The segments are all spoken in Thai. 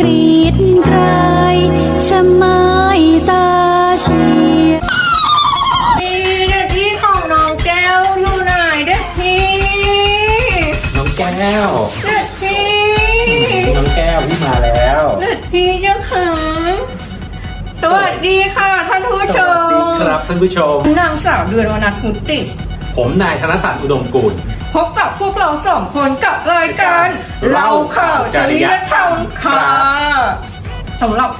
กรีดกรายชะมายตาชียนี่เด็กที่ของน้องแก้วอยู่ไหนเด็กพี่น้องแก้ว เด็กพี่น้องแก้วพี่มาแล้วเด็กพี่เจ้าค่ะสวัสดีค่ะท่านผู้ชม สวัสดีครับท่านผู้ชม นางสาวเดือนวนัทมุติ ผมนายธนสักดิ์อุดมกูล พบกับพวกเราสองคนกับรายการเล่าข่าวจริยธรรมค่ะสำหรับ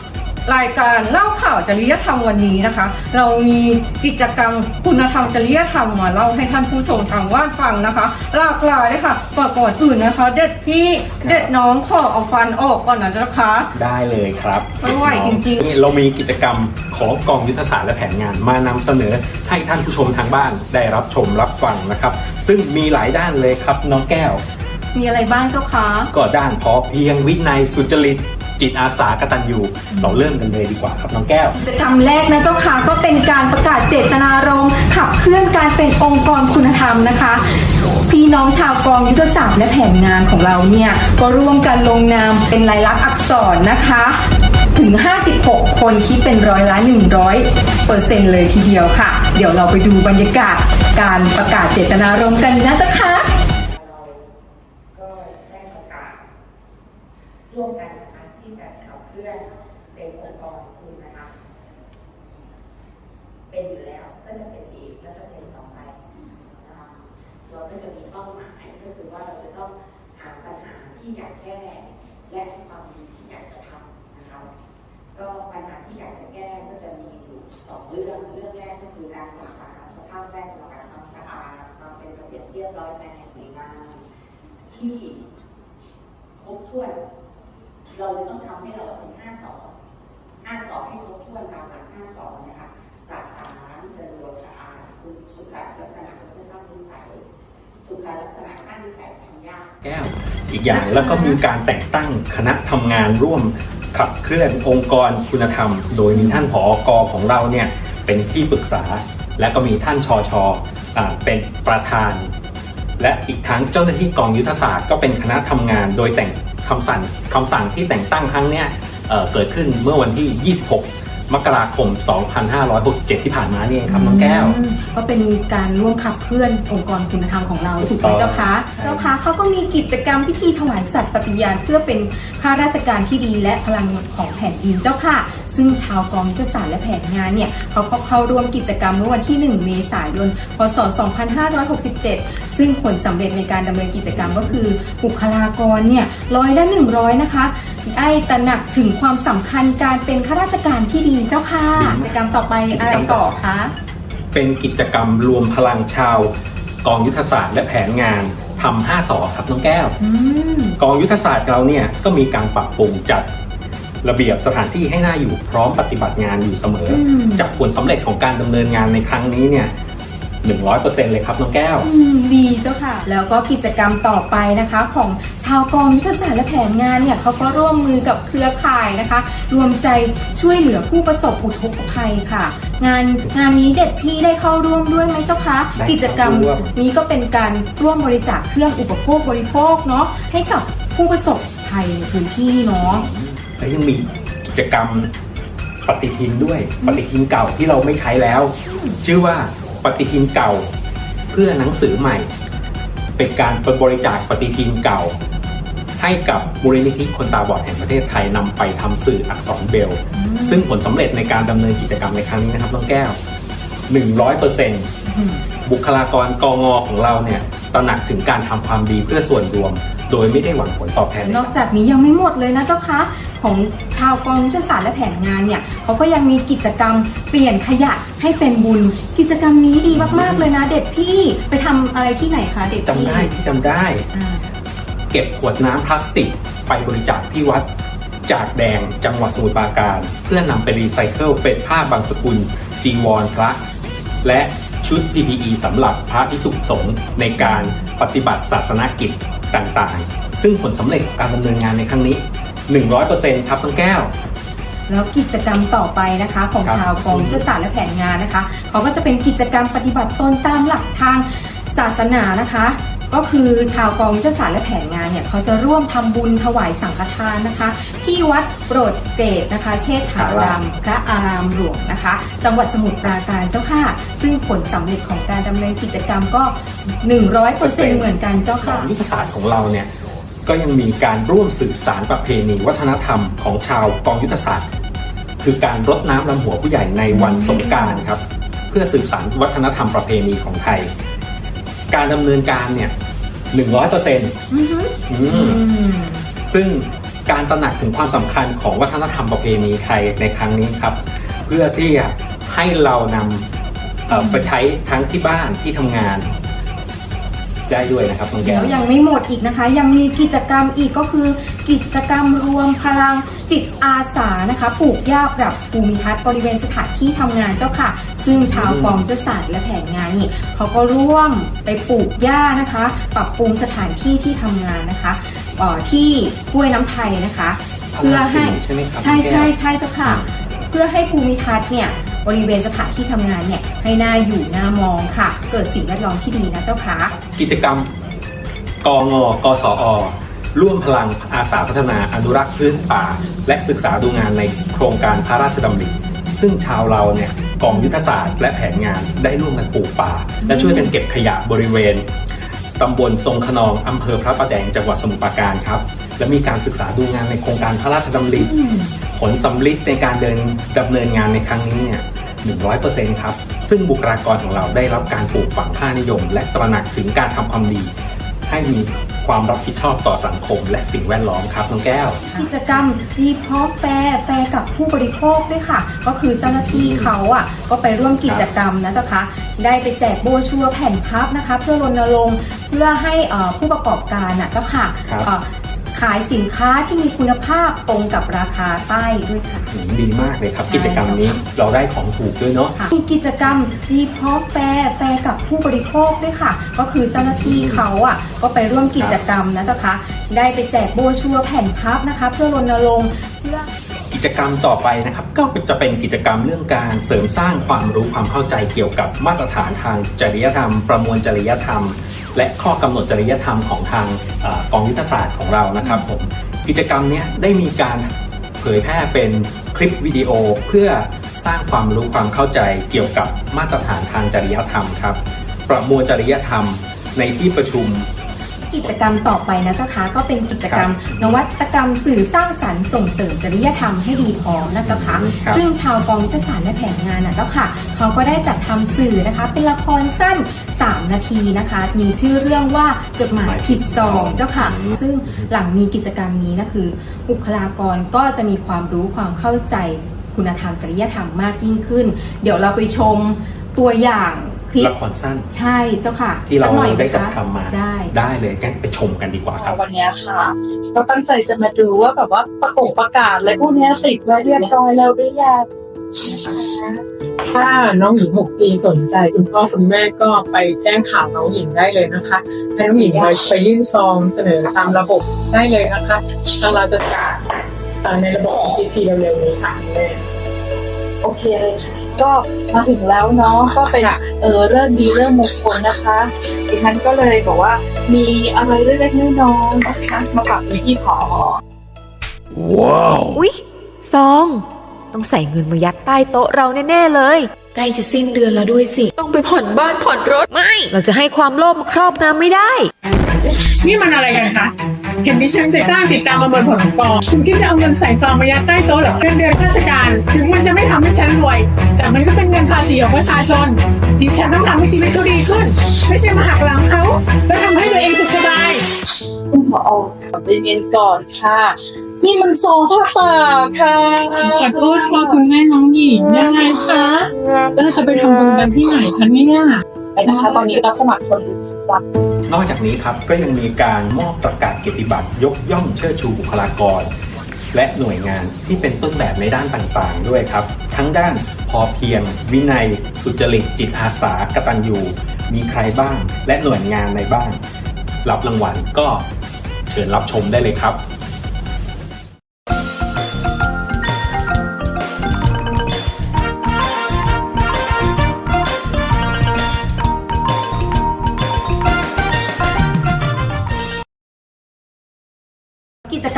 รายการเล่าข่าวจริยธรรมวันนี้นะคะ เรามีกิจกรรมคุณธรรมจริยธรรมมาเล่าให้ท่านผู้ชมทางว่านฟังนะคะ หลากหลายเลยค่ะก่อนก่อนอื่นนะคะ เด็ดพี่เด็ดน้องขอเอาฟันออกก่อนนะเจ้าค่ะได้เลยครับไม่ไหวจริงๆนี่เรามีกิจกรรมของกองยุทธศาสตร์และแผนงานมานำเสนอให้ท่านผู้ชมทางบ้านได้รับชมรับฟังนะครับ ซึ่งมีหลายด้านเลยครับน้องแก้ว มีอะไรบ้างเจ้าคะก็ด้านพอเพียงวินัยสุจริต จิตอาสากตัญญูเราเริ่มกันเลยดีกว่าครับน้องแก้วกิจกรรมแรกนะเจ้าค่ะก็เป็นการประกาศเจตนารมณ์ขับเคลื่อนการเป็นองค์กรคุณธรรมนะคะ พี่น้องชาวกองยุทธศาสตร์และแผนงานของเราเนี่ยก็ร่วมกันลงนามเป็นลายลักษณ์อักษรนะคะถึง 56 คนคิดเป็นร้อยละ 100 เปอร์เซ็นต์เลยทีเดียวค่ะ เดี๋ยวเราไปดูบรรยากาศการประกาศเจตนารมณ์กันนะเจ้าค่ะ ก็ได้ประกาศร่วมกันนะคะ ที่จะขับเคลื่อนเป็นองค์กรคุณนะคะเป็นอยู่แล้วก็จะเป็นอีกแล้วก็เป็นต่อไปนะคะเราก็จะมีเป้าหมายก็คือว่าเราจะต้องหาปัญหาที่อยากแก้และความดีที่อยากจะทำนะคะ ก็ปัญหาที่อยากจะแก้ก็จะมีอยู่สองเรื่อง เรื่องแรกก็คือการรักษาสภาพแวดล้อมความสะอาดความเป็นระเบียบเรียบร้อยภายในหน่วยงานที่ครบถ้วน เราเลยต้องทำให้เราเป็นห้าสองห้าสองให้ครบถ้วนตามหลักห้าสองนะคะสะสารสะดวกสะอาดคุณสุขลักษณะแล้วก็สร้างนิสัยสุขลักษณะสร้างนิสัยทำยากแก้วอีกอย่างแล้วก็มีการแต่งตั้งคณะทำงานร่วมขับเคลื่อนองค์กรคุณธรรม โดยมีท่านผอกของเราเนี่ยเป็นที่ปรึกษา และก็มีท่านชอชอเป็นประธาน และอีกทั้งเจ้าหน้าที่กองยุทธศาสตร์ก็เป็นคณะทำงานโดยแต่ง คำสั่งคำสั่งที่แต่งตั้งครั้งเนี้ยเอ่อเกิดขึ้นเมื่อวันที่ 26 มกราคม 2567 ที่ผ่านมานี่เองครับน้องแก้วอืมก็เป็นการร่วมขับเคลื่อนองค์กรคุณธรรมของเราถูกไหมเจ้าคะใช่เจ้าคะเขาก็มีกิจกรรมพิธีถวายสัตย์ปฏิญาณเพื่อเป็นข้าราชการที่ดีและพลังของแผ่นดินเจ้าค่ะ ซึ่งชาวกองยุทธศาสตร์และแผนงานเนี่ยเขาก็เข้าร่วมกิจกรรมเมื่อวันที่ 1 เมษายน พศ 2567 ซึ่งผลสำเร็จในการดำเนินกิจกรรมก็คือบุคลากรเนี่ยร้อยละ 100 นะคะ ได้ตระหนักถึงความสำคัญการเป็นข้าราชการที่ดีเจ้าค่ะดีมากกิจกรรมต่อไปอะไรต่อคะเป็นกิจกรรมรวมพลังชาว กองยุทธศาสตร์และแผนงานทำห้าสอครับน้องแก้วอืมกองยุทธศาสตร์เราเนี่ยก็มีการปรับปรุงจัด ระเบียบสถานที่ให้น่าอยู่พร้อมปฏิบัติงานอยู่เสมออม จากผลสำเร็จของการดำเนินงานในครั้งนี้เนี่ย100%เลยครับน้องแก้ว อืมดีเจ้าค่ะ แล้วก็กิจกรรมต่อไปนะคะ ของชาวกองยุทธศาสตร์และแผนงานเนี่ยเขาก็ร่วมมือกับเครือข่ายนะคะ รวมใจช่วยเหลือผู้ประสบอุทกภัยค่ะ งานงานนี้เด็ดพี่ได้เข้าร่วมด้วยไหมเจ้าคะได้กิจกรรมเข้าร่วม นี้ก็เป็นการร่วมบริจาคเครื่องอุปโภคบริโภคเนาะให้กับผู้ประสบภัยในพื้นที่เนาะ และยังมีกิจกรรมปฏิทินด้วย ปฏิทินเก่าที่เราไม่ใช้แล้ว ชื่อว่าปฏิทินเก่าเพื่อหนังสือใหม่ เป็นการบริจาคปฏิทินเก่า ให้กับมูลนิธิคนตาบอดแห่งประเทศไทยนำไปทำสื่ออักษรเบล ซึ่งผลสำเร็จในการดำเนินกิจกรรมในครั้งนี้นะครับน้องแก้ว 100%บุคลากรกองอของเราเนี่ยตระหนักถึงการทำความดีเพื่อส่วนรวม โดยไม่ได้หวังผลตอบแทน นอกจากนี้ยังไม่หมดเลยนะเจ้าคะ ของชาวกองยุทธศาสตร์และแผนงานเนี่ยเขาก็ยังมีกิจกรรมเปลี่ยนขยะให้เป็นบุญ กิจกรรมนี้ดีมากๆเลยนะ เด็ดพี่ไปทำอะไรที่ไหนคะเด็ดจำพี่ได้ที่จำได้ อ่า เก็บขวดน้ำพลาสติกไปบริจาคที่วัดจากแดงจังหวัดสมุทรปราการ เพื่อนำไปรีไซเคิลเป็นผ้าบางสกุล จีวรพระ และชุด PPE สำหรับพระพิสุสงฆ์ในการปฏิบัติศาสนกิจต่างๆ ซึ่งผลสำเร็จของการดำเนินงานในครั้งนี้ 100%ครับต้องแก้ว แล้วกิจกรรมต่อไปนะคะของครับ ชาวกองยุทธศาสตร์และแผนงานนะคะเขาก็จะเป็นกิจกรรมปฏิบัติตนตามหลักทางศาสนานะคะ ก็คือชาวกองยุทธศาสตร์และแผนงานเนี่ยเขาจะร่วมทำบุญถวายสังฆทานนะคะ ที่วัดโปรดเกตนะคะ เชษฐารามพระอารามหลวงนะคะ จังหวัดสมุทรปราการเจ้าค่ะ ซึ่งผลสำเร็จของการดำเนินกิจกรรมก็ 100%เหมือนกันเจ้าค่ะ ยุทธศาสตร์ของเราเนี่ย ก็ยังมีการร่วมสืบสารประเพณีวัฒนธรรมของชาวกองยุทธศาสตร์ คือการรดน้ำลำหัวผู้ใหญ่ในวันสงกรารครับ เพื่อสืบสารวัฒนธรรมประเพณีของไทย การดำเนินการเนี่ยหนึ่งร้อยเปอร์เซ็นต์อือฮึอืมซึ่งการตระหนักถึงความสำคัญของวัฒนธรรมประเพณีไทยในครั้งนี้ครับ เพื่อที่จะให้เรานำเอ่อไปใช้ทั้งที่บ้านที่ทำงาน ได้ด้วยนะครับน้องแก้แล้ววยังไม่หมดอีกนะคะ ยังมีกิจกรรมอีกก็คือ กิจกรรมรวมพลังจิตอาสานะคะปลูกหญ้าปรับภูมิทัศน์บริเวณสถานที่ทำงานเจ้าค่ะ ซึ่งชาวกองยุทธศาสตร์และแผนงานนี่เขาก็ร่วมไปปลูกหญ้านะคะ ปรับปรุงสถานที่ที่ทำงานนะคะเอ่อที่ห้วยน้ำไทยนะคะ เพื่อให้ ใช่ไหมครับใช่น้องแก้ว ใช่ใช่เจ้าค่ะ เพื่อให้ภูมิทัศน์เนี่ย บริเวณสถานที่ทำงานเนี่ยให้น่าอยู่น่ามองค่ะ เกิดสิ่งแวดล้อมที่ดีนะเจ้าค่ะกิจกรรมกงกสอร่วมพลังอาสาพัฒนาอนุรักษ์พื้นป่า และศึกษาดูงานในโครงการพระราชดำริซึ่งชาวเราเนี่ยกองยุทธศาสตร์และแผนงานได้ร่วมกันปลูกป่า และช่วยกันเก็บขยะบริเวณตำบลทรงขนองอำเภอพระประแดงจังหวัดสมุทรปราการครับ และมีการศึกษาดูงานในโครงการพระราชดำริอืม ผลสำลิดในการเดินดำเนินงานในครั้งนี้เนี่ย100%ครับ ซึ่งบุคลากรของเราได้รับการปลูกฝังค่านิยม และตระหนักถึงการทำความดี ให้มีความรับผิดชอบต่อสังคม และสิ่งแวดล้อมครับน้องแก้ว กิจกรรมดีพอแฟร์แฟร์กับผู้บริโภคด้วยค่ะ ก็คือเจ้าหน้าที่เขาอะก็ไปร่วมกิจกรรมนะเจ๊ะคะได้ไปแจกโบรชัวร์แผ่นพับนะคะ เพื่อรณรงค์เพื่อให้เอ่อผู้ประกอบการน่ะเจ้าค่ะครับเอ่อ ขายสินค้าที่มีคุณภาพตรงกับราคาใต้ด้วยค่ะอืมดีมากเลยครับใช่กิจกรรมนี้เราได้ของถูกด้วยเนาะค่ะมีกิจกรรมดีพอแฟร์แฟร์กับผู้บริโภคด้วยค่ะ ก็คือเจ้าหน้าที่เขาอะก็ไปร่วมกิจกรรมนะเจ๊ะคะได้ไปแจกโบรชัวร์แผ่นพับนะคะ เพื่อรณรงค์เพื่อกิจกรรมต่อไปนะครับก็จะเป็นกิจกรรมเรื่องการเสริมสร้างความรู้ความเข้าใจเกี่ยวกับมาตรฐานทางจริยธรรม ประมวลจริยธรรม และข้อกำหนดจริยธรรมของทางเออกองยุทธศาสตร์ของเรานะครับผมกิจกรรมเนี้ยได้มีการเผยแพร่เป็นคลิปวิดีโอเพื่อสร้างความรู้ความเข้าใจเกี่ยวกับมาตรฐานทางจริยธรรมครับ ประมวลจริยธรรมในที่ประชุม กิจกรรมต่อไปนะเจ้าคะก็เป็นกิจกรรม นวัตกรรมสื่อสร้างสรรค์ส่งเสริมจริยธรรมให้ดีพร้อมนะเจ้าคะครับซึ่งชาวกองยุทธศาสตร์และแผนงานนะเจ้าค่ะเขาก็ได้จัดทำสื่อนะคะ เป็นละครสั้น 3 นาทีนะคะ มีชื่อเรื่องว่าจดหมายผิดซองเจ้าค่ะ ซึ่งหลังมีกิจกรรมนี้นะคือบุคลากรก็จะมีความรู้ความเข้าใจคุณธรรมจริยธรรมมากยิ่งขึ้น เดี๋ยวเราไปชมตัวอย่างค ลิปละครสั้นใช่เจ้าค่ะ ที่เราสักหน่อยหมได้จัดคะทำมาได้ได้เลยงั้นไปชมกันดีกว่าครับวันเนี้ยค่ะก็ตั้งใจจะมาดูว่าแบบว่าประกงประกาศอะไรพวกเนี้ยติดไว้เรียบร้อยแล้วหรือยังนะคะถ้าน้องหญิง 6G สนใจคุณพ่อคุณแม่ก็ไปแจ้งข่าวน้องหญิงได้เลยนะคะให้น้องหญิงไปไปยื่นซองเสนอตามระบบได้เลยนะคะทางเราจะจัดเอ่อในระบบ GP เร็วๆนี้ค่ะคุณแม่โอเคเลยค่ะ ก็มาถึงแล้วเนาะก็เป็นเออเริ่มดีเริ่มมงคลนะคะดิฉันก็เลยบอกว่ามีอะไรเล็กๆน้อยๆนะคะมาฝากคุณพี่ขออุ๊ยซอง ต้องใส่เงินมายัดใต้โต๊ะเราแน่ๆเลยใกล้จะสิ้นเดือนแล้วด้วยสิ ต้องไปผ่อนบ้านผ่อนรถไม่ เราจะให้ความโลภมาครอบงำไม่ได้ นี่มันอะไรกันคะ เห็นดิฉันจะตั้งติดตามประเมินผลของกองคุณคิดจะเอาเงินใส่ซองมายัดใต้โต๊ะเหรอเงินเดือนราชการ ถึงมันจะไม่ทำให้ฉันรวย แต่มันก็เป็นเงินภาษีของประชาชนดิฉันต้องทำให้ชีวิตเขาดีขึ้น ไม่ใช่มาหักหลังเขาแล้วทำให้ตัวเองสุขสบายคุณผอใจเย็นก่อนค่ะนี่มันซองผ้าป่าค่ะ ขอโทษค่ะคุณแม่น้องหญิงยังไงคะแล้วเราจะไปทำบุญกันที่ไหนคะเนี่ยไปนะคะตอนนี้รับสมัครคน รับนอกจากนี้ครับก็ยังมีการมอบประกาศเกียรติบัตรยกย่องเชิดชูบุคลากร และหน่วยงานที่เป็นต้นแบบในด้านต่างๆ ด้วยครับ ทั้งด้านพอเพียง วินัย สุจริตจิตอาสากตัญญูมีใครบ้าง และหน่วยงานในบ้าง รับรางวัลก็เชิญรับชมได้เลยครับ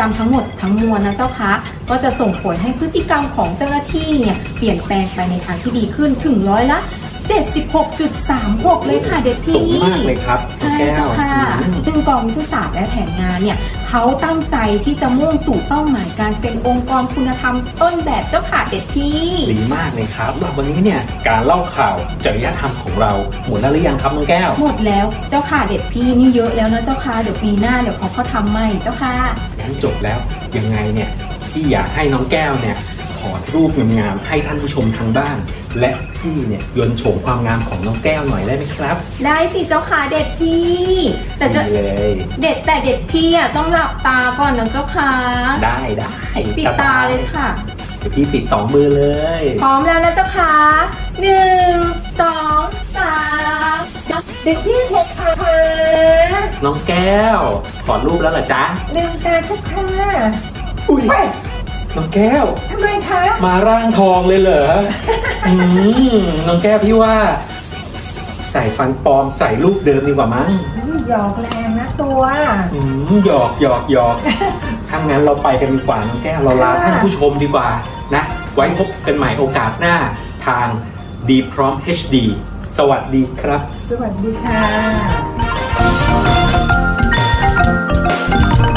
รรมทั้งหมดทั้งมวลนะเจ้าคะ ก็จะส่งผลให้พฤติกรรมของเจ้าหน้าที่เนี่ยเปลี่ยนแปลงไปในทางที่ดีขึ้นถึงร้อยละ 76.36 เลยค่ะเด็กพี่สูงมากเลยครับน้องใช่แก้เจ้าวค่ะอืมซึ่งกองยุทธศาสตร์และแผนงานเนี่ยเขาตั้งใจที่จะมุ่งสู่เป้าหมายการเป็นองค์กรคุณธรรมต้นแบบเจ้าค่ะเด็กพี่ดีมากเลยครับแล้ววันนี้เนี่ยการเล่าข่าวจริยธรรมของเราหมดแล้วหรือยังครับน้องแก้วหมดแล้วเจ้าค่ะเด็ดพี่นี่เยอะแล้วนะเจ้าค่ะเดี๋ยวปีหน้าเดี๋ยวเขาเขาทำใหม่เจ้าค่ะงั้นจบแล้วยังไงเนี่ยที่อยากให้น้องแก้วเนี่ยถอดรูปงามๆให้ท่านผู้ชมทางบ้าน และพี่เนี่ยยนต์โฉมความงามของน้องแก้วหน่อยได้ไหมครับ ได้สิเจ้าค่ะเด็ดพี่ แต่จะดีเลยเด็ดแต่เด็ดพี่อะต้องหลับตาก่อนนะเจ้าค่ะได้ได้ปิดตาเลยค่ะ เดี๋ยวพี่ปิดสองมือเลย พร้อมแล้วนะเจ้าค่ะหนึ่งสองสามเด็กพี่หกขาค่ะน้องแก้วถอดรูปแล้วเหรอจ๊ะ ลืมตาทุกค่ะอุ้ย น้องแก้ว ทำไมคะ มาร่างทองเลยเหรอ อืมน้องแก้วพี่ว่า ใส่ฟันปลอมใส่รูปเดิมดีกว่ามั้งหยอกแรงนะตัว อืมหยอกหยอกหยอก ถ้างั้นเราไปกันดีกว่าน้องแก้วเราลาท่านผู้ชมดีกว่านะ ไว้พบกันใหม่โอกาสหน้าทางดีพร้อม HD สวัสดีครับ สวัสดีค่ะ